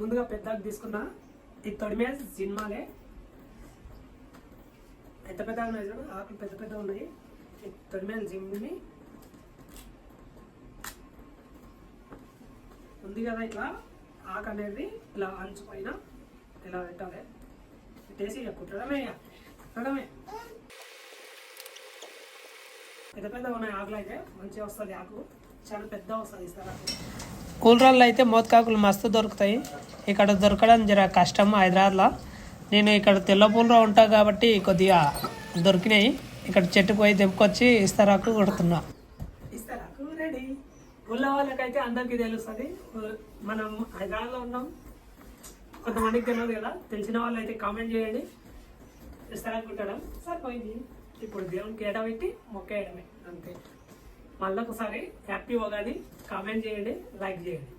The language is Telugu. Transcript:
ముందుగా పెద్దగా తీసుకున్నా ఈ మీద సినిమాలే. ఎంత పెద్ద ఉన్నాయి చూడు ఆకులు పెద్ద పెద్ద ఉన్నాయి. ఈ తొడిమే జిమ్ని. ఉంది కదా ఇట్లా ఆకు అనేది ఇలా అంచు పైన ఇలా పెట్టాలి. పెట్టేసి ఇక కుట్టడమే ఇక కుట్టడమే. పెద్ద పెద్ద ఉన్నాయి ఆకులు అయితే మంచిగా వస్తుంది ఆకు. చాలా పెద్ద వస్తుంది కూలరాళ్ళు అయితే మోతకాకులు మస్తు దొరుకుతాయి. ఇక్కడ దొరకడం జర కష్టం హైదరాబాద్లో. నేను ఇక్కడ తెల్ల పూలరా ఉంటా కాబట్టి కొద్దిగా దొరికినాయి. ఇక్కడ చెట్టుకు పోయి తెంపుకొచ్చి ఇస్తారాకు కొడుతున్నా. ఇస్తారాకు రెడీ ఊళ్ళ వాళ్ళకైతే అందరికీ తెలుస్తుంది. మనం హైదరాబాద్లో ఉన్నాం. కొంతమందికి తెలియదు కదా. తెలిసిన వాళ్ళు అయితే కామెంట్ చేయండి ఇస్తారాకు కుట్టడం సరిపోయింది. ఇప్పుడు దేవునికి ఏడ పెట్టి మొక్కేయడమే. అంతే. మళ్ళీ ఒకసారి హ్యాపీ ఉగాది కామెంట్ చేయండి లైక్ చేయండి.